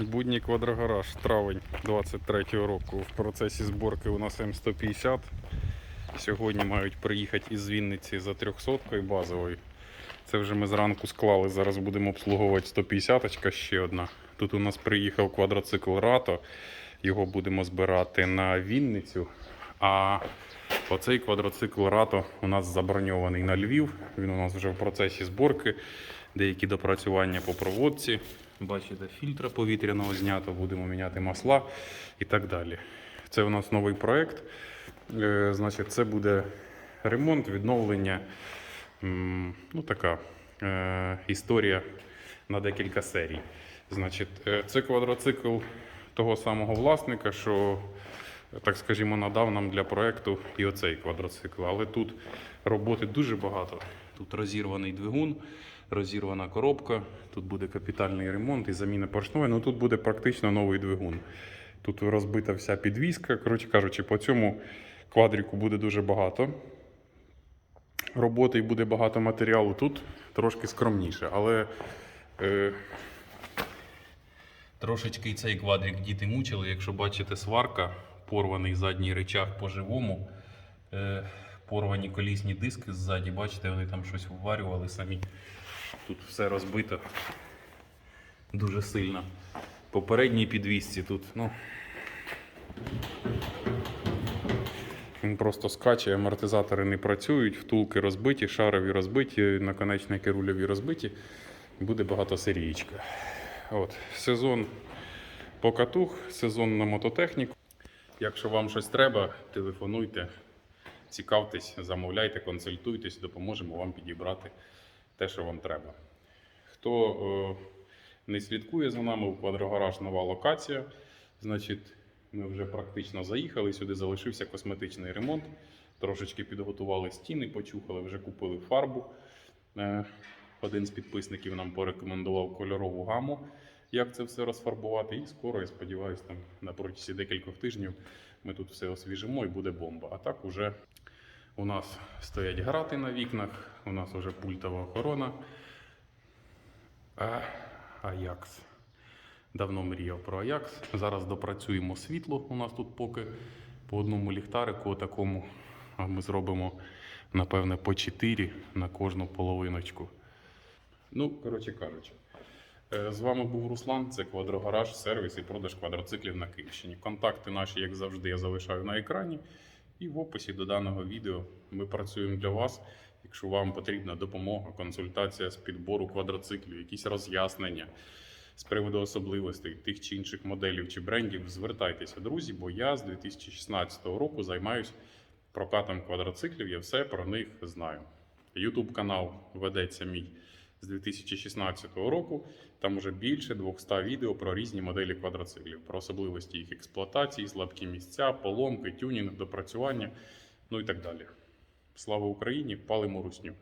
Будній квадрогараж, травень 23-го року. В процесі зборки у нас М150. Сьогодні мають приїхати із Вінниці за 300 базовою. Це вже ми зранку склали. Зараз будемо обслуговувати 150 ще одна. Тут у нас приїхав квадроцикл Рато. Його будемо збирати на Вінницю. А оцей квадроцикл Рато у нас заброньований на Львів. Він у нас вже в процесі зборки. Деякі допрацювання по проводці. Бачите, фільтра повітряного знято, будемо міняти масла і так далі. Це у нас новий проект. Е, Значить, це буде ремонт, відновлення. Ну, така е, історія на декілька серій. Значить, е, це квадроцикл того самого власника, що, так скажімо, надав нам для проекту і оцей квадроцикл. Але тут роботи дуже багато. Тут розірваний двигун, розірвана коробка, тут буде капітальний ремонт і заміна поршневої. Ну тут буде практично новий двигун. Тут розбита вся підвізка. Коротше кажучи, по цьому квадріку буде дуже багато роботи і буде багато матеріалу. Тут трошки скромніше, але е, трошечки цей квадрик діти мучили. Якщо бачите, сварка, порваний задній речах по-живому, е, порвані колісні диски ззаді, бачите, вони там щось вварювали самі. Тут все розбито дуже сильно. Попередній підвісці тут, ну. Він просто скаче, амортизатори не працюють, втулки розбиті, шарові розбиті, наконечники рульові розбиті. Буде багатосерійка. От. Сезон покатух, сезон на мототехніку. Якщо вам щось треба, телефонуйте, цікавтесь, замовляйте, консультуйтесь, допоможемо вам підібрати те, що вам треба. Хто е, не слідкує за нами, у квадрогараж нова локація. Значить, ми вже практично заїхали. Сюди залишився косметичний ремонт. Трошечки підготували стіни, почухали, вже купили фарбу. Е, Один з підписників нам порекомендував кольорову гаму, як це все розфарбувати. І скоро, я сподіваюся, там на протязі декількох тижнів ми тут все освіжимо і буде бомба. А так уже у нас стоять грати на вікнах, у нас вже пультова охорона. Аякс. Давно мріяв про Аякс. Зараз допрацюємо світло. У нас тут поки по одному ліхтарику такому. А ми зробимо, напевне, по 4 на кожну половиночку. Ну, коротше кажучи, е, з вами був Руслан. Це квадрогараж, сервіс і продаж квадроциклів на Київщині. Контакти наші, як завжди, я залишаю на екрані. І в описі до даного відео ми працюємо для вас. Якщо вам потрібна допомога, консультація з підбору квадроциклів, якісь роз'яснення з приводу особливостей тих чи інших моделів чи брендів, звертайтеся, друзі, бо я з 2016 року займаюся прокатом квадроциклів, я все про них знаю. Ютуб канал ведеться мій з 2016 року. Там вже більше 200 відео про різні моделі квадроциклів, про особливості їх експлуатації, слабкі місця, поломки, тюнінг, допрацювання, ну і так далі. Слава Україні! Палимо русню!